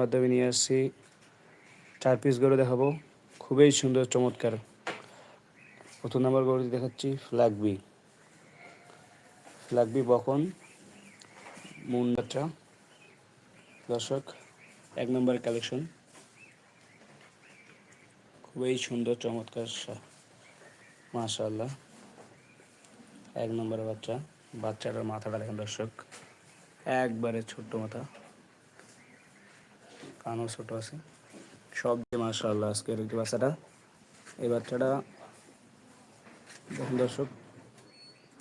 মাধ্যমে নিয়ে আসছি। চার পিস গরু দেখাবো। খুবই সুন্দর, চমৎকার। প্রথম নম্বর গরুটি দেখাচ্ছি ফ্ল্যাগবি ফ্ল্যাগবি বকন, মুন বাচ্চা। দর্শক, এক নম্বর কালেকশন খুবই সুন্দর, চমৎকার মাশাল্লাহ এক নম্বর বাচ্চা। বাচ্চাটার মাথাটা দেখেন দর্শক, একবারে ছোট্ট মাথা। কানও ছোট আছে। সব দিয়ে মাশাল্লাহ আজকের একটি বাচ্চাটা। এই বাচ্চাটা, দেখেন দর্শক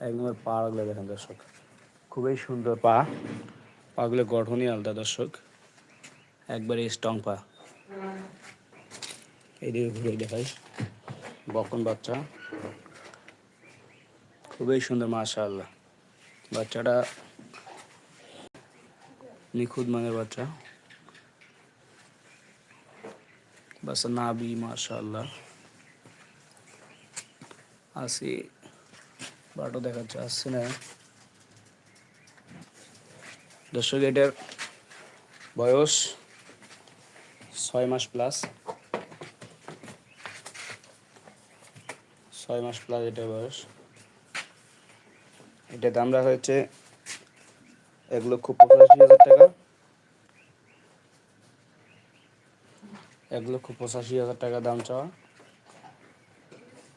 এক নম্বর পাগুলো দেখেন দর্শক। খুবই সুন্দর পা, পাগুলো গঠনই আলাদা দর্শক। একবারে স্ট্রং পা। এদিকে ঘুরে দেখাই। বকন বাচ্চা। খুবই সুন্দর, মাশাআল্লাহ। বাচ্চাটা নিখুঁত মানের বাচ্চা। বাচ্চা নাবি মাশাআল্লাহ আসি বাটো দেখাচ্ছে আসছে না দর্শক এটার বয়স ছয় মাস প্লাস ছয় মাস প্লাস এটার বয়স এটার দাম রাখা হয়েছে এক লক্ষ পঁচাশি হাজার টাকা। এক লক্ষ পঁচাশি হাজার টাকা দাম চাওয়া।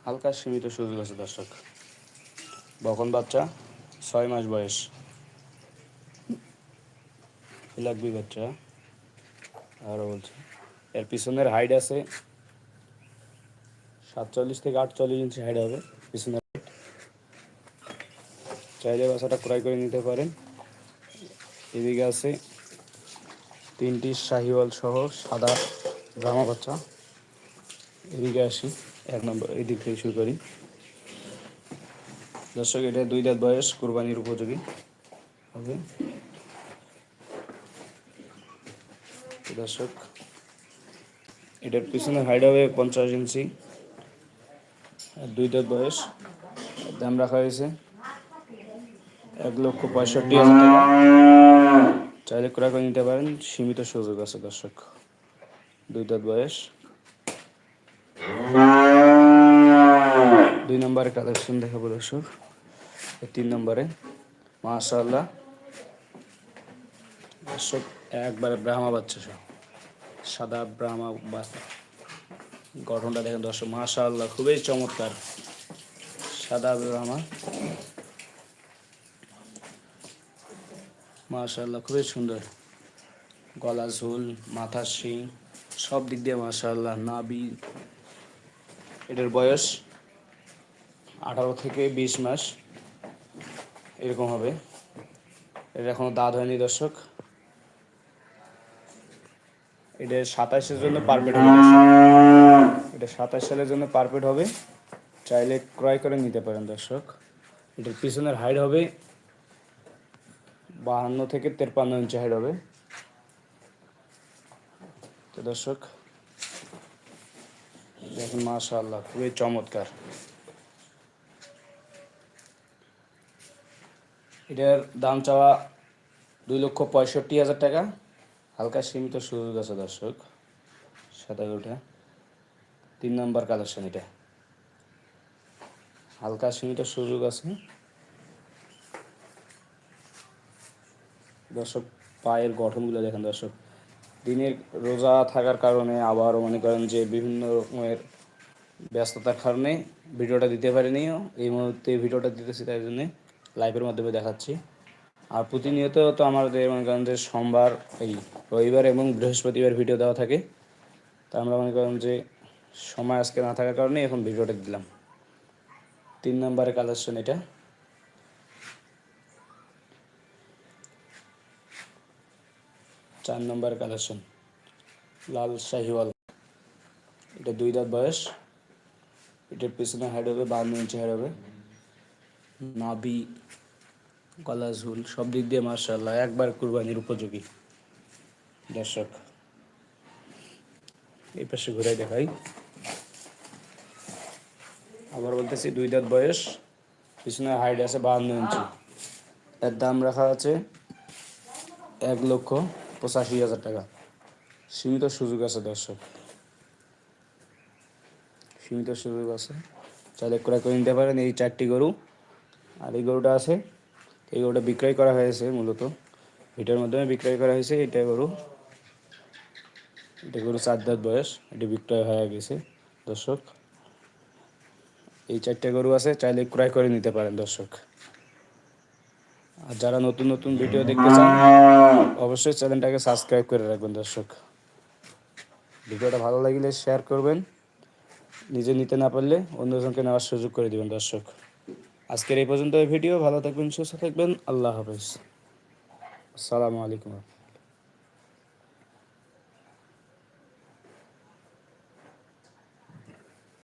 হালকা সীমিত সুযোগ আছে দর্শক। বকন বাচ্চা, ছয় মাস বয়স। লাগবি বাচ্চা। আরও বলছে। এর পিছনের হাইট আছে সাতচল্লিশ থেকে আটচল্লিশ ইঞ্চি হাইট হবে। পিছনের height। চাইলে বাসাটা ক্রয় করে নিতে পারেন। এদিকে আছে তিনটি শাহিওয়াল সহ সাদা ব্রাহ্মা বাচ্চা এদিকে আসি, এক নম্বর এই দিক থেকে শুরু করি। দর্শক, এটা দুই দাঁত বয়স, কোরবানির উপযোগী। হবে দর্শক, এটার পিছনে হাইট হবে পঞ্চাশ ইঞ্চি। দুই দাঁত বয়স, দাম রাখা হয়েছে এক লক্ষ পঁয়ষট্টি হাজার টাকা। চাইলে ক্রয় করে নিতে পারেন, সীমিত সুযোগ আছে দর্শক। দুই দাঁত বয়স। দুই নম্বরে কালেকশন দেখাবো, দর্শক। তিন নম্বরে। মাশাআল্লাহ। দর্শক, একবারে ব্রাহ্মা বাচ্চা সব। সাদা ব্রাহ্মা বাচ্চা। গঠনটা দেখেন, দর্শক, মাশাআল্লাহ, খুবই চমৎকার। সাদা ব্রাহ্মা। মাশাআল্লাহ, খুবই সুন্দর। গলা ঝুল মাথা শিং। সব দিক দিয়ে মাশাআল্লাহ নাবি। এটার বয়স আঠারো থেকে বিশ মাস। এরকম হবে। এটা এখনও দাঁত হয়নি দর্শক। এটা সাতাশের জন্য পারফেক্ট হবে। এটা সাতাশ সালের জন্য পারফেক্ট হবে। চাইলে ক্রয় করে নিতে পারেন দর্শক। এটার পিছনের হাইট হবে বাহান্ন থেকে তেপ্পান্ন ইঞ্চি হাইট হবে। তো দর্শক, দেখুন, মাশাআল্লাহ, খুবই চমৎকার। এটার দাম চাওয়া দুই লক্ষ পঁয়ষট্টি হাজার টাকা। হালকা সীমিত সুযোগ আছে দর্শক, সাদা ওঠা তিন নম্বর কালেকশন এটা। হালকা সীমিত সুযোগ আছে। দর্শক, পায়ের গঠনগুলো দেখেন দর্শক। দিনের রোজা থাকার কারণে আবারও মনে করেন যে বিভিন্ন রকমের ব্যস্ততার কারণে ভিডিওটা দিতে পারিনি এই মুহূর্তে ভিডিওটা দিতেছি তাই জন্য লাইভের মাধ্যমে দেখাচ্ছি। আর প্রতিনিয়ত তো আমাদের মনে করেন যে সোমবার, এই রবিবার এবং বৃহস্পতিবার ভিডিও দেওয়া থাকে। তা আমরা মনে করেন যে সময় আজকে না থাকার কারণে এখন ভিডিওটা দিলাম। তিন নম্বরে কালেকশন এটা। চার নম্বর কালেকশন, লাল শাহিওয়াল। এটা দুই দাঁত বয়স। এটার পিছনে হাইড হবে বান্ন ইঞ্চি হাইড হবে। নাবি গলা ঝুল, সব দিক দিয়ে মার্শাল্লাহ একবার কুরবানির উপযোগী। দর্শক, এই পাশে ঘুরে দেখাই। আবার বলতেছি দুই দাঁত বয়স, পিছনে হাইট আছে বাহান্ন ইঞ্চি। এর দাম রাখা আছে এক লক্ষ। পঁচাশি হাজার টাকা। সীমিত সুযোগ আছে, দর্শক। সীমিত সুযোগ আছে। চাইলে ক্রয় করে নিতে পারেন এই চারটি গরু। আর এই গরুটা আছে, এই গরুটা বিক্রয় করা হয়েছে মূলত। এটার মাধ্যমে বিক্রয় করা হয়েছে, এটা গরু। এটা গরু চার দাঁত বয়স, এটি বিক্রয় হয়ে গেছে, দর্শক। এই চারটে গরু আছে, চাইলে ক্রয় করে নিতে পারেন, দর্শক। আর যারা নতুন নতুন ভিডিও দেখতে চান, অবশ্যই চ্যানেলটাকে সাবস্ক্রাইব করে রাখবেন, দর্শক। ভিডিওটা ভালো লাগলে শেয়ার করবেন, নিজে নিতে না পারলে অন্যজনকে নেওয়ার সুযোগ করে দেবেন, দর্শক। আজকের এই পর্যন্ত ভিডিও, ভালো থাকবেন, সুস্থ থাকবেন, আল্লাহ হাফেজ। আসসালামু আলাইকুম।